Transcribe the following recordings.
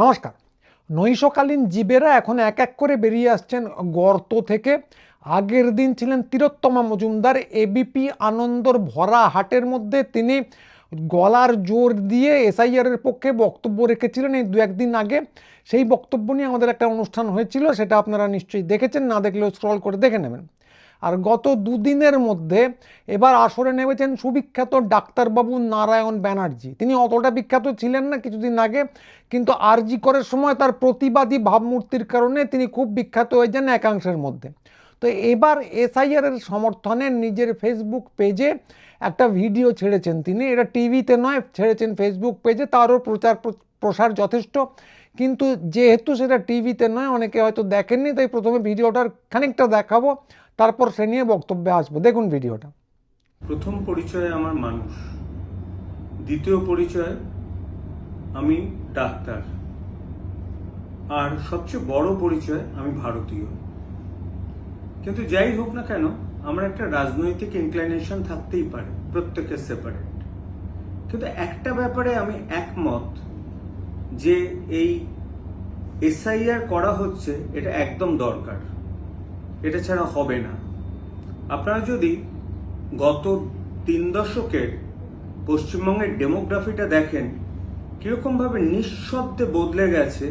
নমস্কার। নৈশকালীন জীবেরা এখন এক এক করে বেরিয়ে আসছেন গর্ত থেকে। আগের দিন ছিলেন তিরোত্তমা মজুমদার। এবিপি আনন্দর ভরা হাটের মধ্যে তিনি গলার জোর দিয়ে এসআইআরের পক্ষে বক্তব্য রেখেছিলেন এই দু একদিন আগে। সেই বক্তব্য নিয়ে আমাদের একটা অনুষ্ঠান হয়েছিল, সেটা আপনারা নিশ্চয়ই দেখেছেন, না দেখলেও স্ক্রল করে দেখে নেবেন। আর গত দুদিনের মধ্যে এবার আসরে নেমেছেন সুবিখ্যাত ডাক্তারবাবু নারায়ণ ব্যানার্জি। তিনি অতটা বিখ্যাত ছিলেন না কিছুদিন আগে, কিন্তু আরজি করার সময় তার প্রতিবাদী ভাবমূর্তির কারণে তিনি খুব বিখ্যাত হয়ে যান একাংশের মধ্যে। তো এবার এসআইআর এর সমর্থনে নিজের ফেসবুক পেজে একটা ভিডিও ছেড়েছেন তিনি। এটা টিভিতে নয়, ছেড়েছেন ফেসবুক পেজে তারও প্রচার প্র- প্রসার যথেষ্ট। কিন্তু যেহেতু সেটা টিভিতে নয়, অনেকে হয়তো দেখেননি, তাই প্রথমে ভিডিওটার খানিকটা দেখাবো। তারপর সে নিয়ে বক্তব্যে আসব। দেখুন ভিডিওটা। প্রথম পরিচয় আমার মানুষ। দ্বিতীয় পরিচয়, আমি ডাক্তার। আর সবচেয়ে বড় পরিচয়, আমি ভারতীয়। কিন্তু যাই হোক না কেন, আমার একটা রাজনৈতিক ইনক্লাইনেশন থাকতেই পারে, প্রত্যেকের সেপারেট কিন্তু একটা ব্যাপারে আমি একমত যে এই এসআইআর করা হচ্ছে, এটা একদম দরকার। এটা ছাড়া হবে না। আপনারা যদি গত তিন দশকের পশ্চিমবঙ্গের ডেমোগ্রাফিটা দেখেন, কীরকমভাবে নিঃশব্দে বদলে গেছে,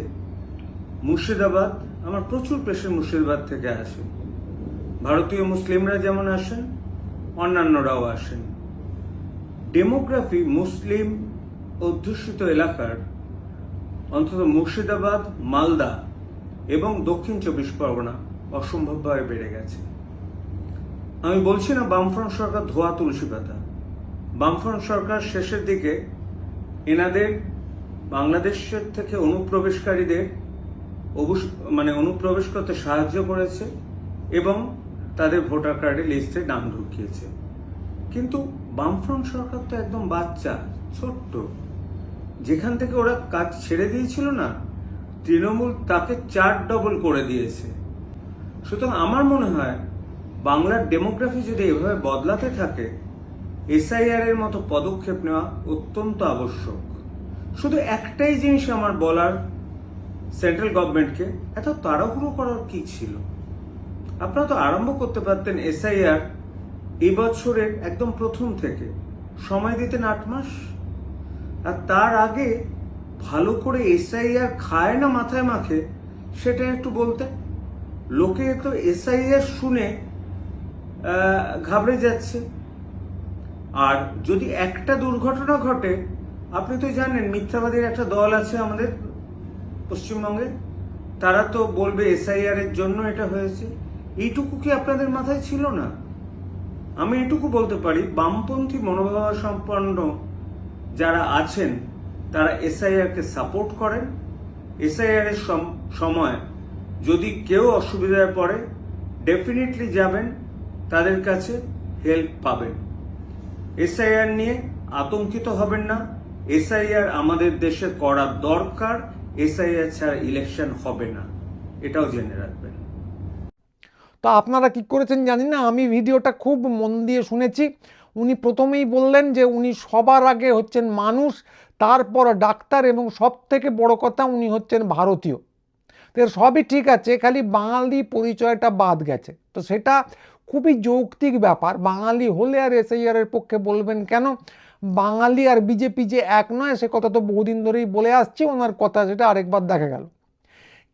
মুর্শিদাবাদ, আমার প্রচুর পেশেন্ট মুর্শিদাবাদ থেকে আসে। ভারতীয় মুসলিমরা যেমন আসেন, অন্যান্যরাও আসেন। ডেমোগ্রাফি মুসলিম অধ্যুষিত এলাকার অন্তত মুর্শিদাবাদ, মালদা এবং দক্ষিণ চব্বিশ পরগনা অসম্ভবভাবে বেড়ে গেছে। আমি বলছি না বামফ্রন্ট সরকার ধোয়া তুলসী পাতা। বামফ্রন্ট সরকার শেষের দিকে এনাদের বাংলাদেশের থেকে অনুপ্রবেশকারীদের মানে অনুপ্রবেশ করতে সাহায্য করেছে এবং তাদের ভোটার কার্ডে লিস্টে নাম ঢুকিয়েছে। কিন্তু বামফ্রন্ট সরকার তো একদম বাচ্চা, ছোট্ট। যেখান থেকে ওরা কাজ ছেড়ে দিয়েছিল না, তৃণমূল তাকে চার ডবল করে দিয়েছে। সুতরাং আমার মনে হয় বাংলার ডেমোগ্রাফি যদি এভাবে বদলাতে থাকে, এসআইআর এর মতো পদক্ষেপ নেওয়া অত্যন্ত আবশ্যক। শুধু একটাই জিনিস আমার বলার, সেন্ট্রাল গভর্নমেন্টকে এত তাড়াহুড়ো করার কি ছিল? আপনারা তো আরম্ভ করতে পারতেন এসআইআর এবছরের একদম প্রথম থেকে। সময় দিতেন আট মাস। আর তার আগে ভালো করে এসআইআর খায় না মাথায় মাখে, সেটা একটু বলতে লোকে তো এসআইআর শুনে ঘাবড়ে যাচ্ছে। আর যদি একটা দুর্ঘটনা ঘটে, আপনি তো জানেন মিথ্যাবাদীর একটা দল আছে আমাদের পশ্চিমবঙ্গে, তারা তো বলবে এসআইআর এর জন্য এটা হয়েছে। এইটুকু কি আপনাদের মাথায় ছিল না? আমি এটুকু বলতে পারি, বামপন্থী মনোভাব সম্পন্ন যারা আছেন, তারা এসআইআর কে সাপোর্ট করেন। এসআইআর এর সম- সময় যদি কেউ অসুবিধায় পড়ে ডেফিনেটলি যাবেন, তাদের কাছে হেল্প পাবেন। এসআইআর নিয়ে আতঙ্কিত হবেন না। এসআইআর আমাদের দেশে করা দরকার এসআইআর ছাড়া ইলেকশন হবে না। এটাও জেনে রাখবেন। তো আপনারা কি করেছেন জানি না? আমি ভিডিওটা খুব মন দিয়ে শুনেছি। উনি প্রথমেই বললেন যে উনি সবার আগে হচ্ছেন মানুষ, তারপর ডাক্তার এবং সব থেকে বড় কথা উনি হচ্ছেন ভারতীয়। তো সবই ঠিক আছে, খালি বাঙালি পরিচয়টা বাদ গেছে। তো সেটা খুবই যৌক্তিক ব্যাপার। বাঙালি হলে আর এসআইআর এর পক্ষে বলবেন কেন? বাঙালি আর বিজেপি যে এক নয়, সে কথা তো বহুদিন ধরেই বলে আসছে, ওনার কথা সেটা আরেকবার দেখা গেল।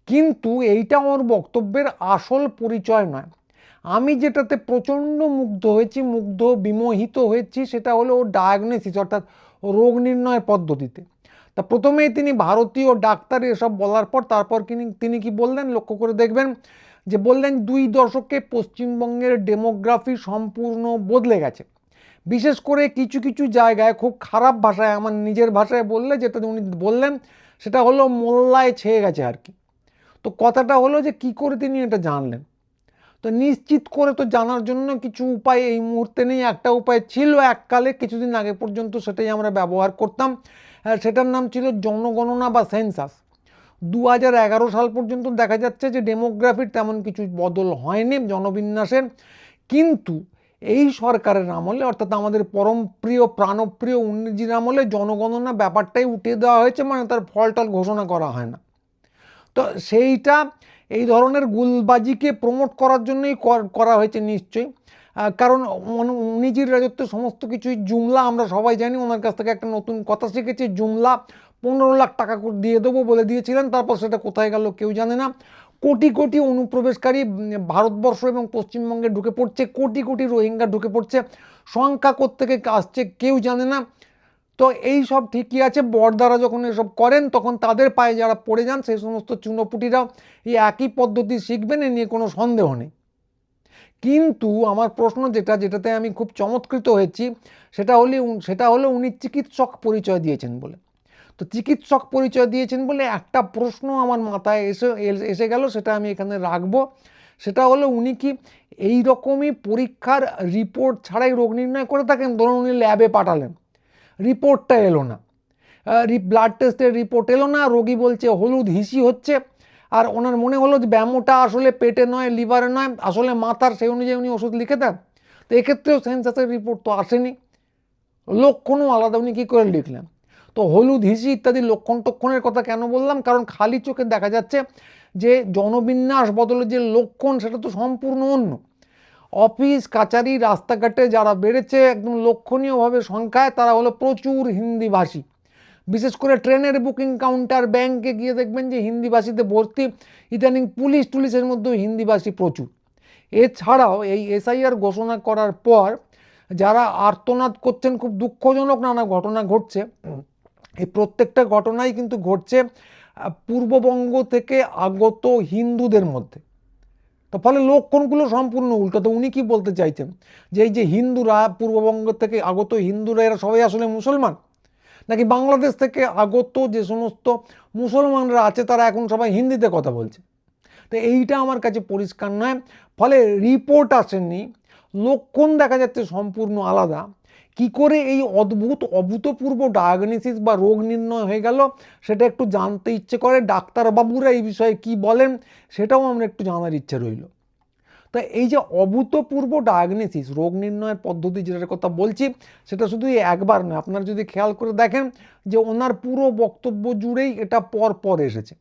কিন্তু এইটা ওর বক্তব্যের আসল পরিচয় নয়। আমি যেটাতে প্রচণ্ড মুগ্ধ হয়েছি, মুগ্ধ, বিমোহিত হয়েছি, সেটা হলো ডায়াগনোসিস অর্থাৎ রোগ নির্ণয় পদ্ধতিতে। তা প্রথমেই তিনি ভারতীয় ডাক্তার এসব বলার পর তারপর তিনি তিনি কি বললেন? লক্ষ্য করে দেখবেন যে বললেন দুই দশকে পশ্চিমবঙ্গের ডেমোগ্রাফি সম্পূর্ণ বদলে গেছে। বিশেষ করে কিছু কিছু জায়গায় খুব খারাপ ভাষায়, আমার নিজের ভাষায় বললে যেটা উনি বললেন, সেটা হলো মোল্লায় ছেয়ে গেছে আর কি। তো কথাটা হলো যে কি করে তিনি এটা জানলেন? তো নিশ্চিত করে তো জানার জন্য কিছু উপায় এই মুহূর্তে নেই। একটা উপায় ছিল এককালে, কিছুদিন আগে পর্যন্ত সেটাই আমরা ব্যবহার করতাম। আর সেটার নাম ছিল জনগণনা বা সেন্সাস। দু হাজার এগারো সাল পর্যন্ত দেখা যাচ্ছে যে ডেমোগ্রাফির তেমন কিছু বদল হয়নি জনবিন্যাসের। কিন্তু এই সরকারের আমলে, অর্থাৎ আমাদের পরম প্রিয়, প্রাণপ্রিয় উন্নজির আমলে জনগণনা ব্যাপারটাই উঠিয়ে দেওয়া হয়েছে মানে তার ফলটল ঘোষণা করা হয় না। তো সেইটা এই ধরনের গুলবাজিকে প্রমোট করার জন্যই কর- হয়েছে নিশ্চয়ই। কারণ উনিজির রাজত্বে সমস্ত কিছুই জুমলা, আমরা সবাই জানি, ওনার কাছ থেকে একটা নতুন কথা শিখেছি, জুমলা পনেরো লাখ টাকা দিয়ে দেবো বলে দিয়েছিলেন, তারপর সেটা কোথায় গেল কেউ জানে না। কোটি কোটি অনুপ্রবেশকারী ভারতবর্ষ এবং পশ্চিমবঙ্গে ঢুকে পড়ছে, কোটি কোটি রোহিঙ্গা ঢুকে পড়ছে, সংখ্যা কোত্থেকে আসছে কেউ জানে না। তো এই সব ঠিকই আছে বড়দারা যখন এসব করেন, তখন তাদের পায়ে যারা পড়ে যান, সেই সমস্ত চুনোপুটিরাও এই একই পদ্ধতি শিখবেন, এ নিয়ে কোনো সন্দেহ নেই। কিন্তু আমার প্রশ্ন যেটা, যেটাতে আমি খুব চমৎকৃত হয়েছি, সেটা হলে সেটা হলো উনি চিকিৎসক পরিচয় দিয়েছেন বলে। তো চিকিৎসক পরিচয় দিয়েছেন বলে একটা প্রশ্ন আমার মাথায় এসে এসে গেল, সেটা আমি এখানে রাখব। সেটা হলো উনি কি এই রকমই পরীক্ষার রিপোর্ট ছাড়াই রোগ নির্ণয় করে থাকেন? ধরুন উনি ল্যাবে পাঠালেন। রিপোর্টটা এলো না। ব্লাড টেস্টের রিপোর্ট এলো না, রোগী বলছে হলুদ হিসি হচ্ছে। আর ওনার মনে হলো যে ব্যায়ামটা আসলে পেটে নয়, লিভারে নয়, আসলে মাথার সেই অনুযায়ী উনি ওষুধ লিখে দেন। তো এক্ষেত্রেও সেন্সাসের রিপোর্ট তো আসেনি। লক্ষণও আলাদা, উনি কী করে লিখলেন? তো হলুদ হিসি ইত্যাদি লক্ষণ টক্ষণের কথা কেন বললাম? কারণ খালি চোখে দেখা যাচ্ছে যে জনবিন্যাস বদলে যে লক্ষণ, সেটা তো সম্পূর্ণ অন্য। অফিস, কাচারি, রাস্তাঘাটে যারা বেড়েছে, একদম লক্ষণীয়ভাবে সংখ্যায়, তারা হলো প্রচুর হিন্দিভাষী। বিশেষ করে ট্রেনের বুকিং কাউন্টার, ব্যাংকে গিয়ে দেখবেন যে হিন্দিভাষীতে ভর্তি, ইদানিং পুলিশ টুলিশের মধ্যেও হিন্দিভাষী প্রচুর। এছাড়াও এই এসআইআর ঘোষণা করার পর যারা আর্তনাদ করছেন, খুব দুঃখজনক নানা ঘটনা ঘটছে। এই প্রত্যেকটা ঘটনাই কিন্তু ঘটছে পূর্ববঙ্গ থেকে আগত হিন্দুদের মধ্যে। তো ফলে লক্ষণগুলো সম্পূর্ণ উল্টো? তো উনি কি বলতে চাইছেন? যে এই যে হিন্দুরা পূর্ববঙ্গ থেকে আগত হিন্দুরা, এরা সবাই আসলে মুসলমান? নাকি বাংলাদেশ থেকে আগত যে সমস্ত মুসলমানরা আছে, তারা এখন সবাই হিন্দিতে কথা বলছে? তো এইটা আমার কাছে পরিষ্কার নয়। ফলে রিপোর্ট আসেনি লক্ষণ দেখা যাচ্ছে সম্পূর্ণ আলাদা? কি করে এই অদ্ভুত অভূতপূর্ব ডায়াগনোসিস বা রোগ নির্ণয় হয়ে গেল সেটা একটু জানতে ইচ্ছে করে। ডাক্তারবাবুরা এই বিষয়ে কি বলেন সেটাও আমরা একটু জানার ইচ্ছে রইল। তা এই যে অভূতপূর্ব ডায়াগনোসিস রোগ নির্ণয়ের পদ্ধতি যেটার কথা বলছি, সেটা শুধু একবার নয়, আপনারা যদি খেয়াল করে দেখেন যে ওনার পুরো বক্তব্য জুড়েই এটা পর পর এসেছে।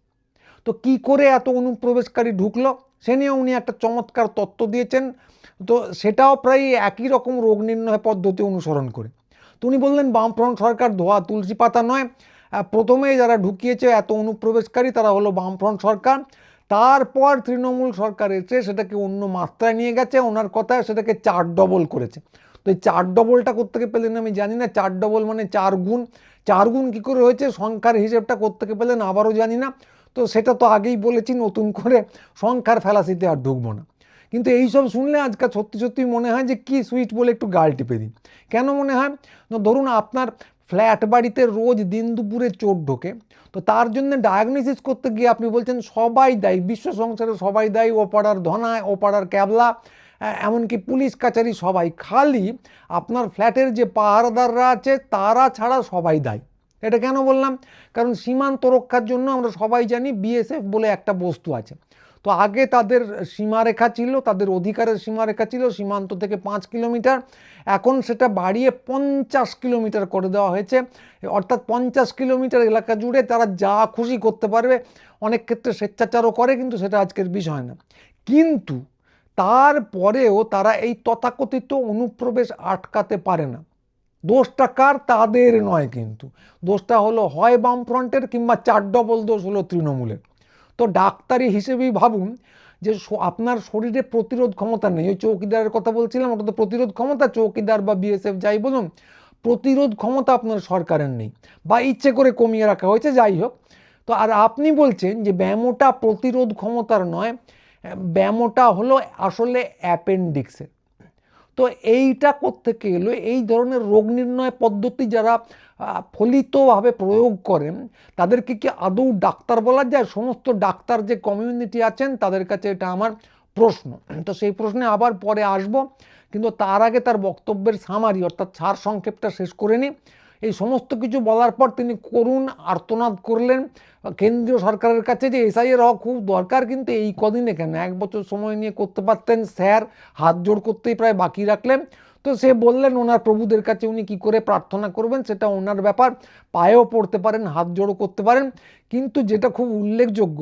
তো কি করে এত অনুপ্রবেশকারী ঢুকলো, সে নিয়ে উনি একটা চমৎকার তত্ত্ব দিয়েছেন। তো সেটাও প্রায় একই রকম রোগ নির্ণয় পদ্ধতি অনুসরণ করে। তো উনি বললেন, বামফ্রন্ট সরকার ধোয়া তুলসী পাতা নয়। প্রথমে যারা ঢুকিয়েছে এত অনুপ্রবেশকারী তারা হলো বামফ্রন্ট সরকার। তারপর তৃণমূল সরকার এসে সেটাকে অন্য মাত্রায় নিয়ে গেছে। ওনার কথায় সেটাকে চার ডবল করেছে। তো এই চার ডবলটা কোত্থেকে পেলেন আমি জানি না। চার ডবল মানে চার গুণ। চার গুণ কী করে হয়েছে? সংখ্যার হিসেবটা কোত্থেকে পেলেন আবারও জানি না। তো সেটা তো আগেই বলেছি, নতুন করে সংখ্যার ফেলাসিতে আর ঢুকবো না। কিন্তু এই সব শুনলে আজকাল সত্যি সত্যি মনে হয় যে কি সুইট বলে একটু গাল টিপে দিই। কেন মনে হয়? ধরুন আপনার ফ্ল্যাট বাড়িতে রোজ দিন দুপুরে চোর ঢোকে, তো তার জন্য ডায়াগনোসিস করতে গিয়ে আপনি বলছেন সবাই দায়ী, বিশ্ব সংসারে সবাই দায়ী ও পাড়ার ধনায় ও পাড়ার ক্যাবলা এমনকি পুলিশ, কাচারি সবাই। খালি আপনার ফ্ল্যাটের যে পাহারাদাররা আছে, তারা ছাড়া সবাই দায়ী। এটা কেন বললাম? কারণ সীমান্ত রক্ষার জন্য আমরা সবাই জানি বিএসএফ বলে একটা বস্তু আছে। তো আগে তাদের সীমারেখা ছিল, তাদের অধিকারের সীমারেখা ছিল সীমান্ত থেকে পাঁচ কিলোমিটার। এখন সেটা বাড়িয়ে পঞ্চাশ কিলোমিটার করে দেওয়া হয়েছে। অর্থাৎ পঞ্চাশ কিলোমিটার এলাকা জুড়ে তারা যা খুশি করতে পারবে, অনেক ক্ষেত্রে স্বেচ্ছাচারও করে, কিন্তু সেটা আজকের বিষয় না। কিন্তু তারপরেও তারা এই তথাকথিত অনুপ্রবেশ আটকাতে পারে না। দোষটা কার? তাদের নয় কিন্তু। দোষটা হলো হয় বামফ্রন্টের কিংবা চার ডবল দোষ হলো তৃণমূলের। তো ডাক্তারি হিসেবেই ভাবুন যে আপনার শরীরে প্রতিরোধ ক্ষমতা নেই। ওই চৌকিদারের কথা বলছিলাম, ওটা তো প্রতিরোধ ক্ষমতা, চৌকিদার বা বিএসএফ যাই বলুন, প্রতিরোধ ক্ষমতা আপনার সরকারের নেই বা ইচ্ছে করে কমিয়ে রাখা হয়েছে, যাই হোক। তো আর আপনি বলছেন যে ব্যায়ামটা প্রতিরোধ ক্ষমতার নয়, ব্যায়ামটা হলো আসলে অ্যাপেন্ডিক্সের। তো এইটা কোত্থেকে এলো? এই ধরনের রোগ নির্ণয় পদ্ধতি যারা ফলিতভাবে প্রয়োগ করেন, তাদেরকে কি আদৌ ডাক্তার বলা যায়? সমস্ত ডাক্তার যে কমিউনিটি আছেন, তাদের কাছে এটা আমার প্রশ্ন। তো সেই প্রশ্নে আবার পরে আসব, কিন্তু তার আগে তার বক্তব্যের সামারি অর্থাৎ সার সংক্ষেপটা শেষ করে নিই এই সমস্ত কিছু বলার পর তিনি করুণ আর্তনাদ করলেন কেন্দ্রীয় সরকারের কাছে যে এসআইয়ের হওয়া খুব দরকার, কিন্তু এই কদিনে কেন? এক বছর সময় নিয়ে করতে পারতেন স্যার, হাত জোড় করতেই প্রায় বাকি রাখলেন। তো সে বললেন, ওনার প্রভুদের কাছে উনি কি করে প্রার্থনা করবেন, সেটা ওনার ব্যাপার। পায়েও পড়তে পারেন, হাত জোড়ও করতে পারেন। কিন্তু যেটা খুব উল্লেখযোগ্য,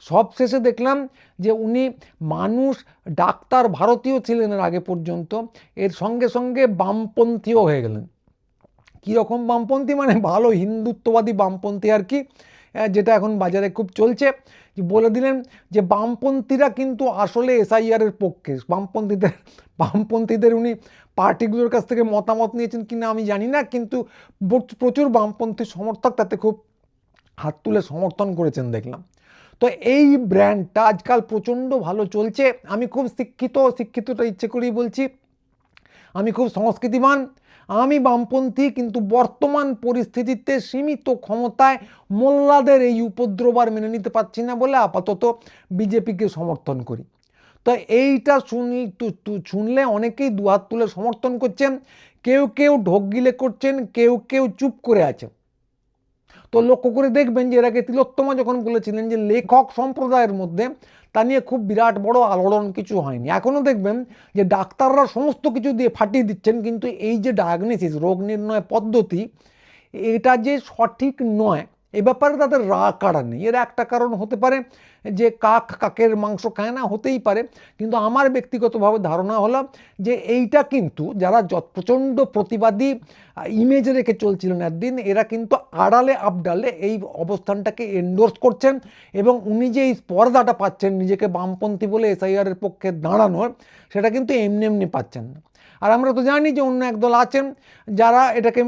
সব শেষে দেখলাম যে উনি মানুষ, ডাক্তার ভারতীয় ছিলেন এর আগে পর্যন্ত, এর সঙ্গে সঙ্গে বামপন্থীও হয়ে গেলেন। কীরকম বামপন্থী? মানে ভালো হিন্দুত্ববাদী বামপন্থী আর কি। যেটা এখন বাজারে খুব চলছে। বলে দিলেন যে বামপন্থীরা কিন্তু আসলে এসআইআরের পক্ষে। বামপন্থীদের বামপন্থীদের উনি পার্টিগুলোর কাছ থেকে মতামত নিয়েছেন কিনা আমি জানি না, কিন্তু প্রচুর বামপন্থী সমর্থক তাতে খুব হাত তুলে সমর্থন করেছেন দেখলাম। তো এই ব্র্যান্ডটা আজকাল প্রচণ্ড ভালো চলছে। আমি খুব শিক্ষিত শিক্ষিতটা ইচ্ছে করেই বলছি। আমি খুব সংস্কৃতিবান। আমি বামপন্থী কিন্তু বর্তমান পরিস্থিতিতে সীমিত ক্ষমতায় মোল্লাদের এই উপদ্রব আর মেনে নিতে পারছি না বলে আপাতত বিজেপিকে সমর্থন করি। তো এইটা শুনলে অনেকেই দুহাত তুলে সমর্থন করছেন, কেউ কেউ ঢোক গিলে করছেন, কেউ কেউ চুপ করে আছেন। তো লক্ষ্য করে দেখবেন যে এর আগে তিলোত্তমা যখন বলেছিলেন যে লেখক সম্প্রদায়ের মধ্যে, তা নিয়ে খুব বিরাট বড় আলোড়ন কিছু হয়নি। এখনও দেখবেন যে ডাক্তাররা সমস্ত কিছু দিয়ে ফাটিয়ে দিচ্ছেন, কিন্তু এই যে ডায়াগনোসিস রোগ নির্ণয় পদ্ধতি, এটা যে সঠিক নয় এ ব্যাপারে তাদের রাগ কাড়া নেই। এর একটা কারণ হতে পারে যে কাক কাকের মাংস খায় না, হতেই পারে। কিন্তু আমার ব্যক্তিগতভাবে ধারণা হলো যে এইটা কিন্তু যারা প্রচণ্ড প্রতিবাদী ইমেজ রেখে চলছিলেন একদিন, এরা কিন্তু আড়ালে আবডালে এই অবস্থানটাকে এন্ডোর্স করছেন এবং উনি যে এই স্পর্ধাটা পাচ্ছেন, নিজেকে বামপন্থী বলে এসআইআরের পক্ষে দাঁড়ানোর, সেটা কিন্তু এমনি এমনি পাচ্ছেন না। আর আমরা তো জানি যে অন্য একদল আছেন যারা এটাকে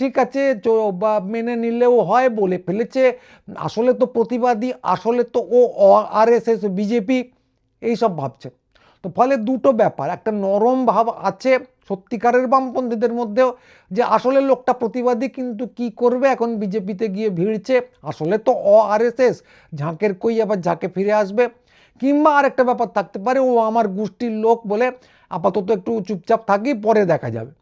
ঠিক আছে বা মেনে নিলেও হয় বলে ফেলেছে। আসলে তো প্রতিবাদী, আসলে তো ও আর এস এস বিজেপি এইসব ভাবছে। তো ফলে দুটো ব্যাপার, একটা নরম ভাব আছে সত্যিকারের বামপন্থীদের মধ্যেও যে আসলে লোকটা প্রতিবাদী কিন্তু কি করবে, এখন বিজেপিতে গিয়ে ভিড়ছে। আসলে তো অ আর এস এস ঝাঁকের কই আবার ঝাঁকে ফিরে আসবে? কিংবা আরেকটা ব্যাপার থাকতে পারে, ও আমার গোষ্ঠীর লোক বলে আপাতত একটু চুপচাপ থাকি, পরে দেখা যাবে।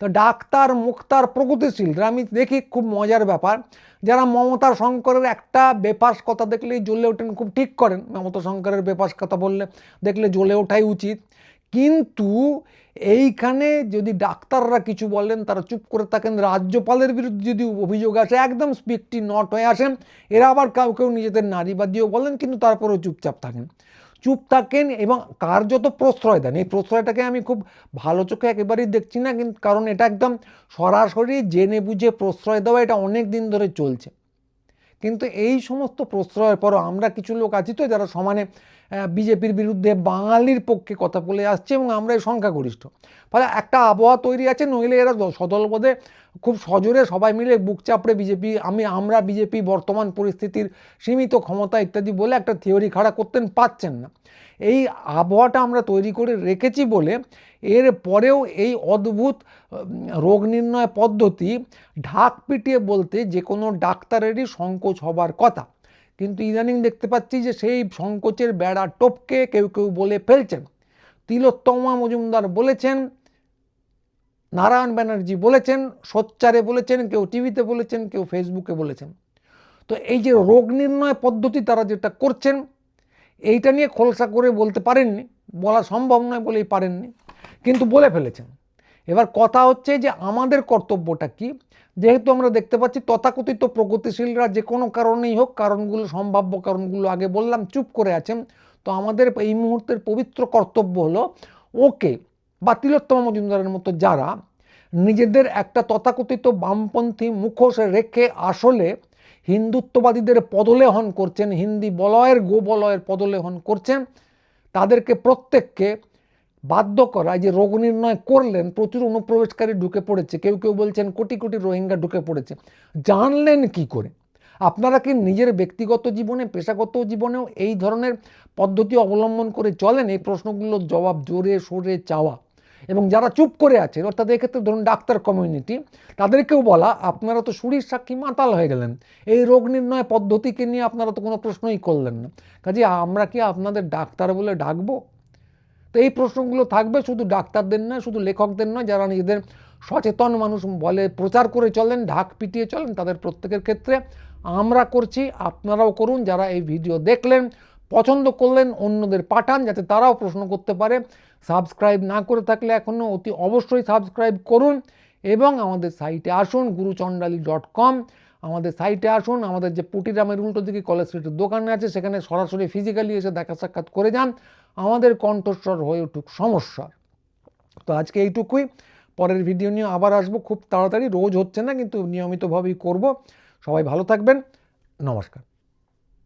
তো ডাক্তার, মুক্তার প্রগতিশীলরা আমি দেখি, খুব মজার ব্যাপার। যারা মমতা শঙ্করের একটা বেপাস কথা দেখলেই জ্বলে ওঠেন, খুব ঠিক করেন। মমতা শঙ্করের বেপাস কথা বললে দেখলে জ্বলে ওঠাই উচিত। কিন্তু এইখানে যদি ডাক্তাররা কিছু বলেন, তারা চুপ করে থাকেন। রাজ্যপালের বিরুদ্ধে যদি অভিযোগ আসে, একদম স্পিকটি নট হয়ে আসেন এরা আবার কাউকেও নিজেদের নারীবাদীও বলেন, কিন্তু তারপরেও চুপচাপ থাকেন। চুপ থাকেন এবং কার্যত প্রশ্রয় দেন। এই প্রশ্রয়টাকে আমি খুব ভালো চোখে একেবারেই দেখছি না, কিন্তু কারণ এটা একদম সরাসরি জেনে বুঝে প্রশ্রয় দেওয়া, এটা অনেক দিন ধরে চলছে। কিন্তু এই সমস্ত প্রশ্রয়ের পরও আমরা কিছু লোক আছি তো যারা সমানে বিজেপির বিরুদ্ধে বাঙালির পক্ষে কথা বলে আসছে এবং আমরা এই সংখ্যাগরিষ্ঠ। ফলে একটা আবহাওয়া তৈরি আছে, নইলে এরা দ- সদলপদে খুব সজোরে সবাই মিলে বুক চাপড়ে বিজেপি, আমি, আমরা বিজেপি বর্তমান পরিস্থিতির সীমিত ক্ষমতা ইত্যাদি বলে একটা থিওরি খাড়া করতেন পাচ্ছেন না। এই আবহাওয়াটা আমরা তৈরি করে রেখেছি বলে এর পরেও এই অদ্ভুত রোগ নির্ণয় পদ্ধতি ঢাক পিটিয়ে বলতে যে কোনো ডাক্তারেরই সংকোচ হবার কথা। কিন্তু ইদানিং দেখতে পাচ্ছি যে সেই সংকোচের বেড়া টপকে কেউ কেউ বলে ফেলছেন। তিলোত্তমা মজুমদার বলেছেন, নারায়ণ ব্যানার্জি বলেছেন, সোচ্চারে বলেছেন, কেউ টিভিতে বলেছেন, কেউ ফেসবুকে বলেছেন। তো এই যে রোগ নির্ণয় পদ্ধতি তারা যেটা করছেন, এইটা নিয়ে খোলসা করে বলতে পারেননি, বলা সম্ভব নয় বলেই পারেননি, কিন্তু বলে ফেলেছেন। এবার কথা হচ্ছে যে আমাদের কর্তব্যটা কি? যেহেতু আমরা দেখতে পাচ্ছি তথাকথিত প্রগতিশীলরা যে কোনো কারণেই হোক, কারণগুলো সম্ভাব্য কারণগুলো আগে বললাম, চুপ করে আছেন। তো আমাদের এই মুহূর্তের পবিত্র কর্তব্য হলো, ওকে বা তিলোত্তম মজুমদারের মতো যারা নিজেদের একটা তথাকথিত বামপন্থী মুখোশ রেখে আসলে হিন্দুত্ববাদীদের পদলেহন করছেন, হিন্দি বলয়ের গোবলয়ের পদলেহন করছেন, তাদেরকে প্রত্যেককে বাধ্য করা যে রোগ নির্ণয় করলেন, প্রচুর অনুপ্রবেশকারী ঢুকে পড়েছে, কেউ কেউ বলছেন কোটি কোটি রোহিঙ্গা ঢুকে পড়েছে। জানলেন কি করে? আপনারা কি নিজের ব্যক্তিগত জীবনে, পেশাগত জীবনেও এই ধরনের পদ্ধতি অবলম্বন করে চলেন? এই প্রশ্নগুলোর জবাব জোরে সোরে চাওয়া। এবং যারা চুপ করে আছেন, অর্থাৎ এক্ষেত্রে ধরুন ডাক্তার কমিউনিটি, তাদেরকেও বলা, আপনারা তো সুরির সাক্ষী মাতাল হয়ে গেলেন। এই রোগ নির্ণয় পদ্ধতিকে নিয়ে আপনারা তো কোনো প্রশ্নই করলেন না। কাজে আমরা কি আপনাদের ডাক্তার বলে ডাকবো? তো এই প্রশ্নগুলো থাকবে, শুধু ডাক্তারদের নয়, শুধু লেখকদের নয়, যারা নিজেদের সচেতন মানুষ বলে প্রচার করে চলেন, ঢাক পিটিয়ে চলেন, তাদের প্রত্যেকের ক্ষেত্রে আমরা করছি, আপনারাও করুন, যারা এই ভিডিও দেখলেন, পছন্দ করলেন, অন্যদের পাঠান, যাতে তারাও প্রশ্ন করতে পারে। সাবস্ক্রাইব না করে থাকলে এখনও অতি অবশ্যই সাবস্ক্রাইব করুন এবং আমাদের সাইটে আসুন গুরুচণ্ডালী ডট কম। আমাদের সাইটে আসুন, আমাদের যে পুটিরামের উল্টো দিকে কলেজ স্ট্রিটের দোকানে আছে, সেখানে সরাসরি ফিজিক্যালি এসে দেখা সাক্ষাৎ করে যান। আমাদের কণ্ঠস্বর হয়ে উঠুক সমস্যার তো আজকে এইটুকুই। পরের ভিডিও নিয়ে আবার আসব। খুব তাড়াতাড়ি, রোজ হচ্ছে না, কিন্তু নিয়মিতভাবেই করব। সবাই ভালো থাকবেন। নমস্কার।